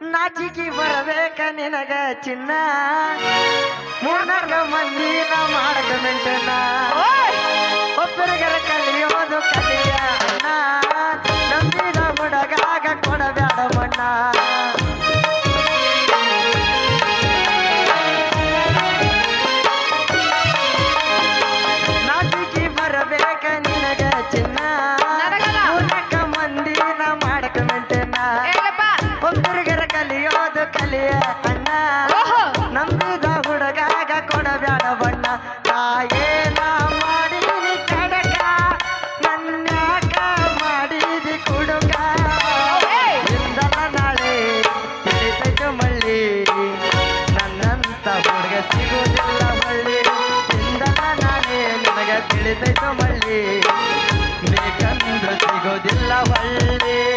ನಾಚಿಕಿ ಬರಬೇಕ ನಿನಗ ಚಿನ್ನ. ಮೂರ್ನಾಲ್ಕ ಮಂದಿನ ಮಾಡಕ ಮೆಂಟನ. ಒಬ್ಬರಿಗರ ಕಲಿಯೋದು ಕಲಿಯ ಅಣ್ಣ ಅಣ್ಣ. ಓಹೋ. ನಂಬಿದ ಹುಡುಗಾಗ ಕೊಡಬ್ಯಾಡ ಬಣ್ಣ ತಾಯೇನ ಮಾಡಿದಿ ಕಡಕ. ನನ್ಯಾಕ ಮಾಡಿದಿ ಕುಡುಕ. ಇಂದಲ ನಾಳೆ ತಿಳಿತೈತು ಮಳ್ಳಿ. ನನ್ನಂತ ಹುಡುಗ ಸಿಗುವುದಿಲ್ಲ ಮಳ್ಳಿ. ಇಂದಲ ನಾಳೆ ನಿನಗೆ ತಿಳಿದೈತು ಮಳ್ಳಿ. ಬೇಕಂದ್ರೆ ಸಿಗೋದಿಲ್ಲ ಮಳ್ಳಿ.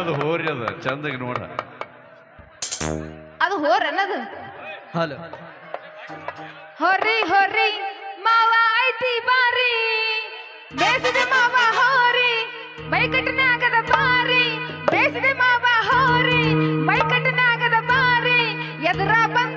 ಅದು ಹೋರಿ ಅದ ಚಂದಗೆ ನೋಡ. ಅದು ಹೋರ್ ಅನ್ನದು. ಹಲೋ. ಹೊರ್ರಿ ಹೊರ್ರಿ ಮಾವ ಐತಿ ಬಾರಿ. ಬೇಸಿದೆ ಮಾವ ಹೋರಿ ಮೈಕಟ್ಟಿನಾಗದ ಬಾರಿ. ಬೇಸಿದೆ ಮಾವ ಹೋರಿ ಮೈಕಟ್ಟಿನಾಗದ ಬಾರಿ. ಎದುರ ಬಂದರ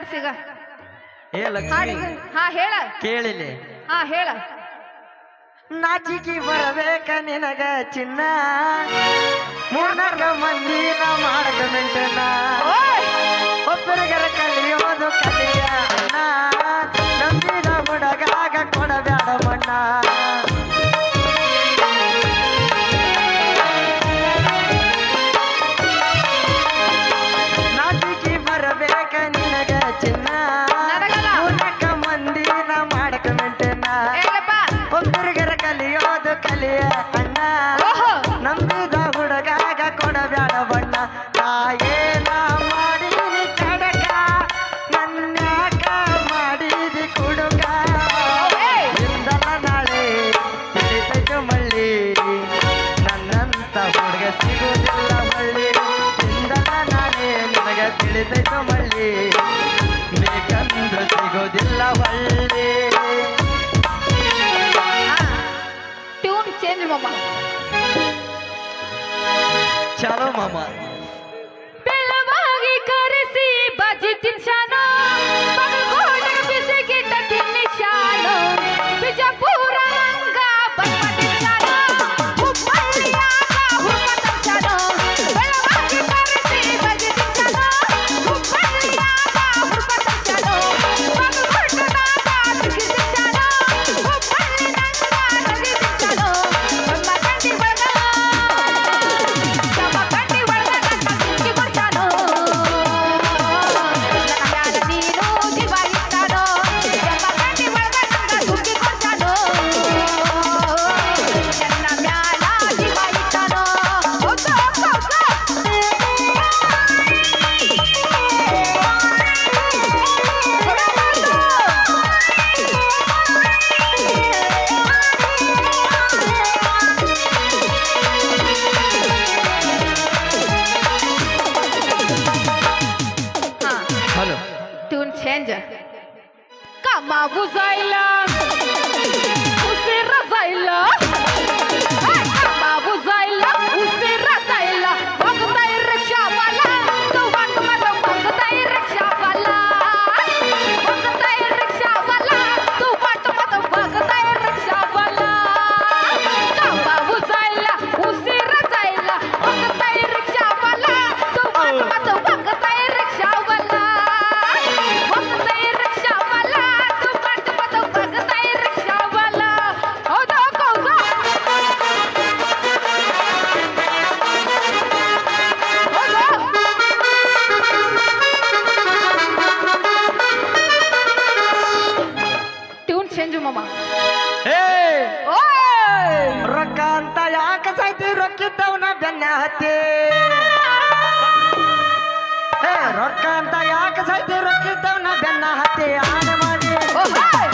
ಈಗ ಏ ಲಕ್ಷ್ಮಿ ಹಾ ಹೇಳ. ಕೇಳಿಲಿ. ಹಾ ಹೇಳ. ನಾಚಿಕಿ ಬರಬೇಕ ನಿನಗ ಚಿನ್ನ? ಮೂರ್ನಾಲ್ಕ ನಾ ಮಾಡಕ ಮೆಂಟನ! ಒಬ್ಬರಿಗರ ಕಲಿಯೋದು ಕಲಿಯ ಅಣ್ಣ ನಂಬಿದ ಹುಡುಗಾಗ ಕೊಡಬೇಡ ಬಣ್ಣ ಚಿನ್ನ. ಮೂರ್ನಾಲ್ಕ ಮಂದಿನ ಮಾಡಕ ಮೆಂಟನ. ಹೇಳಪ್ಪ. ಒಬ್ಬರಿಗರ ಕಲಿಯೋದು ಕಲಿಯ ಅಣ್ಣ. ನಂಬಿದ ಹುಡುಗಾಗ ಕೊಡಬೇಡ ಬಣ್ಣ. ತಾಯೇನ ಮಾಡಿದಿ ಕಡಕ. ನನ್ಯಾಕ ಮಾಡಿದಿ ಕುಡುಕ! ಇಂದಲ ನಾಳೆ ತಿಳಿತೈತು ಮಳ್ಳಿ. ನನ್ನಂತ ಹುಡುಗ ಸಿಗುವುದಿಲ್ಲ ಮಳ್ಳಿ. ಇಂದಲ ನಾಳೆ ನಿನಗೆ ತಿಳಿತೈತು ಮಳ್ಳಿ. ಬೇಕಂದ್ರೆ ಸಿಗೋದಿಲ್ಲವಲ್ಲೇ ಟ್ಯೂನ್ ಚೇಂಜ್ ಮಮ್ಮ ಚಲೋ ಮಾಮ. ಸಾಯ್ತಿ ರೊಕ್ಕಿದ್ದವನ ಬೆನ್ನ ಹತ್ತಿ. ರೊಕ್ಕ ಅಂತ ಯಾಕೆ ಸೈತಿ ರೊಕ್ಕಿದ್ದವನ ಬೆನ್ನ ಹತ್ತಿ? ಓಹೋ! ಮಾಡಿ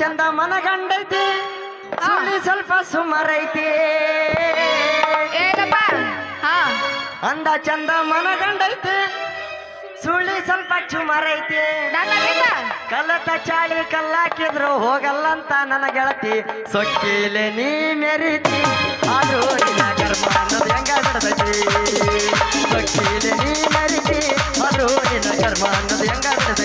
ಚಂದ ಮನಗಂಡೈತಿ. ಸುಳ್ಳಿ ಸ್ವಲ್ಪ ಸುಮಾರೈತಿ. ಏನಪ್ಪ ಹಾ. ಅಂದ ಚಂದ ಮನಗಂಡೈತಿ. ಸುಳ್ಳಿ ಸ್ವಲ್ಪ ಚುಮಾರೈತಿ ಕಲತ ಚಾಳಿ ಕಲ್ಲಾಕಿದ್ರು ಹೋಗಲ್ಲಂತ ನನ್ನ ಗೆಳತಿ. ಸೊಕ್ಕಿಲೆ ನೀ ಮೆರಿತಿ ಅದು ನಿನ್ನ ಕರ್ಮ ಅನ್ನೋದು ಹೆಂಗ ಬಿಡದೈತಿ ಸೊಕ್ಕಿಲೆ ನೀ ಮೆರಿತಿ ಅದು ನಿನ್ನ ಕರ್ಮ ಅನ್ನೋದು ಹೆಂಗ ಬಿಡದೈತಿ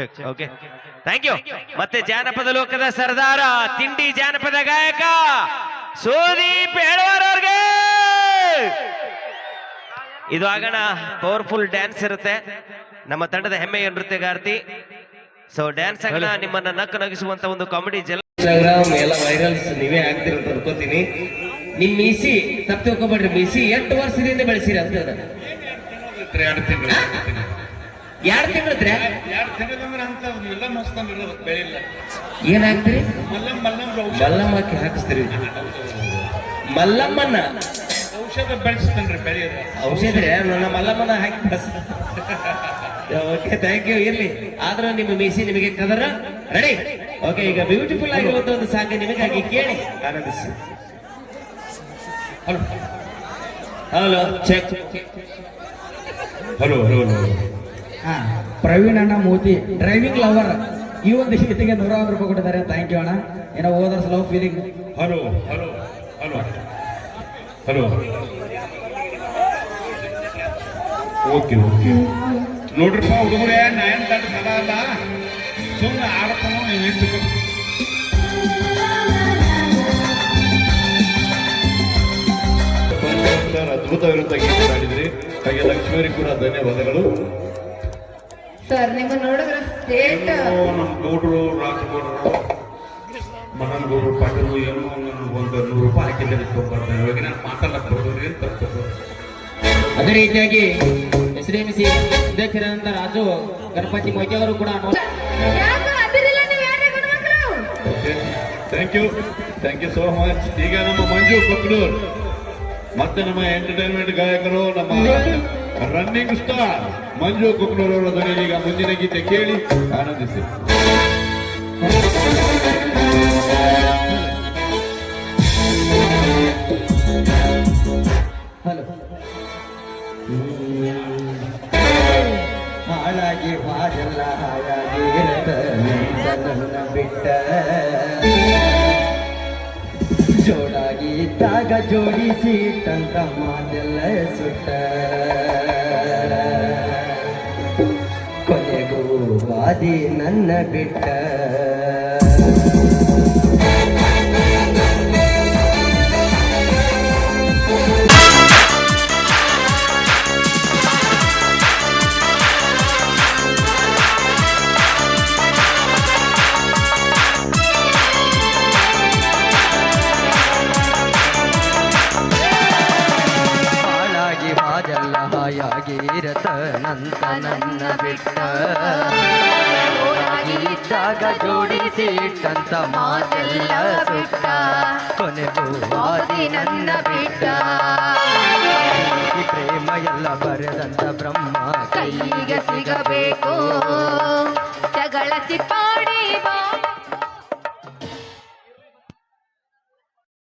ಚೆಕ್ ಓಕೆ ಥ್ಯಾಂಕ್ ಯು ಮತ್ತೆ ಜಾನಪದ ಲೋಕದ ಸರ್ದಾರ ತಿಂಡಿ ಜಾನಪದ ಗಾಯಕ ಸುದೀಪ್ ಹೇಳುವರ್ ಅವ್ರಿಗೆ! ಇದು ಆಗೋಣ ಪವರ್ಫುಲ್ ಡ್ಯಾನ್ಸ್ ಇರುತ್ತೆ. ನಮ್ಮ ತಂಡದ ಹೆಮ್ಮೆಯ ನೃತ್ಯಗಾರ್ತಿ. ಸೊ ಡ್ಯಾನ್ಸ್ ಆಗೋಣ ನಿಮ್ಮನ್ನ ನಕ್ಕು ನಗಿಸುವಂತ ಒಂದು ಕಾಮಿಡಿ ಜಲ ಇನ್ಸ್ಟಾಗ್ರಾಮ್ ಎಲ್ಲ ವೈರಲ್ಸ್ ನೀವೇ ಆಗ್ತೀರ ಅಂತ ಅನ್ಕೋತೀನಿ. ನಿಮ್ ಮೀಸಿ ತಪ್ಪು ತಿಳ್ಕೊಬೇಡ್ರಿ ಮೀಸಿ ಎಂಟು ವರ್ಷದಿಂದ ಬೆಳೆಸಿರಿ ಅಂತ ಎರಡು ತಿಂಗಳು ಎರಡು ತಿಂಗಳಿದ್ರೆ ಎರಡು ತಿಂಗಳಂದ್ರೆ ಅಂತ ಎಲ್ಲ ಮಸ್ತ್ ಇರೋದು ಬೆಳಿಲ್ಲ. ಏನ್ ಹಾಕ್ತಿರಿ ಮಲ್ಲಂ ಮಲ್ಲಂ ಔಷಧ. ಮಲ್ಲಮ್ಮಕ್ಕೆ ಹಾಕಿಸ್ತೀರಿ. ಮಲ್ಲಮ್ಮನ್ನ? ಔಷಧ ಬೆಳೆಸ್ತೇನ್ರಿ ಬೆಳೆಯೋದು. ಔಷಧ ನನ್ನ ಮಲ್ಲಮ್ಮನ ಹಾಕಿ ಓಕೆ ಥ್ಯಾಂಕ್ ಯು ಇರ್ಲಿ. ಆದ್ರೂ ನಿಮ್ಮ ಮೀಸಿ ನಿಮಗೆ ಕದರ. ರೆಡಿ ಓಕೆ ಈಗ ಬ್ಯೂಟಿಫುಲ್ ಆಗಿರುವಂತ ಒಂದು ಸಾಂಗ್ ನಿಮಗಾಗಿ ಕೇಳಿ ಆನಂದಿಸಿ hello hello check hello hello hello ಹಾ ಪ್ರವೀಣ್ ಅಣ್ಣ ಮೋತಿ ಡ್ರೈವಿಂಗ್ ಲವರ್ ಈ ಒಂದು ಗೀತೆಗೆ ನೂರ ಒಂದು ರೂಪಾಯಿ ಕೊಟ್ಟಿದ್ದಾರೆ. ಥ್ಯಾಂಕ್ ಯು ಅಣ್ಣ. ಏನೋ others love feeling hello hello hello hello okay okay ನೋಡ್ರಿಪ್ಪ ಹುಡುಗರೇ ನಯನ್ ತಂಡ ಸಲ ಅಲ್ಲ. ಸುಮ್ಮನೆ ಆಡ್ತಾನೋ ನೀವು ಅದ್ಭುತವಿರುವಂತ ಗೀತೆ ಹಾಡಿದ್ರಿ ಹಾಗೆ ಲಕ್ಷ್ಮೀರಿ ಕೂಡ ಧನ್ಯವಾದಗಳು. ಸರ್ ನಿಮ್ಮ ನೋಡಿದ್ರೆ ಸ್ಟೇಟ್. ನಮ್ಮ ಗೌಡ್ರು ರಾಜಗೌಡರು ಮನನ್ ಗೌಡರು ಪಾಟೀಲ್ ಏನೋ ನಮ್ಗೆ ಒಂದು ನೂರು ರೂಪಾಯಿ ಹಾಕಿದ್ದಾರೆ ಬರ್ತಾರೆ ಇವಾಗ ನಾನು ಮಾತಾಡಕ್ ಬರ್ಬೋದು ಏನ್ ತಪ್ಪು? ಅದೇ ರೀತಿಯಾಗಿ ಎಸ್ಡಿಎಂಸಿ ಅಧ್ಯಕ್ಷರಾದಂತ ರಾಜು ಗಣಪತಿ ಮೊಯ್ತಿ ಅವರು ಕೂಡ ನೀವು thank you thank you so much ಈಗ ನಮ್ಮ ಮಂಜು ಕೊಕ್ಕಡೂರ್ ಮತ್ತೆ ನಮ್ಮ ಎಂಟರ್ಟೈನ್ಮೆಂಟ್ ಗಾಯಕರು ನಮ್ಮ ರನ್ನಿಂಗ್ ಸ್ಟಾರ್ ಮಂಜು ಕುಕ್ನೂರವರ ಅವರ ಧ್ವನಿ ಈಗ ಮುಂದಿನ ಗೀತೆ ಕೇಳಿ ಆನಂದಿಸಿ. ಹಾಳಾಗಿ ಹಾಗೆಲ್ಲ ಹಾಳಾಗಿ ನನ್ನ ಬಿಟ್ಟ. ಜೋಡಾಗಿ ಇದ್ದಾಗ ಜೋಡಿಸಿ ತಂತ ಮಾತೆಲ್ಲ ಸುಟ್ಟ. ವಾದಿ ನನ್ನ ಇದ್ದಾಗ ಜೋಡಿಸಿ ಇಟ್ಟಂತ ಮಾತೆಲ್ಲ ಸುಟ್ಟ ಕೊನೆಗೂ ವಾದಿ ನನ್ನ ಬಿಟ್ಟ. ಈ ಪ್ರೇಮ ಎಲ್ಲ ಬರೆದಂತ ಬ್ರಹ್ಮ ಕೈಗೆ ಸಿಗಬೇಕು. ಜಗಳ ಚಿಪ್ಪ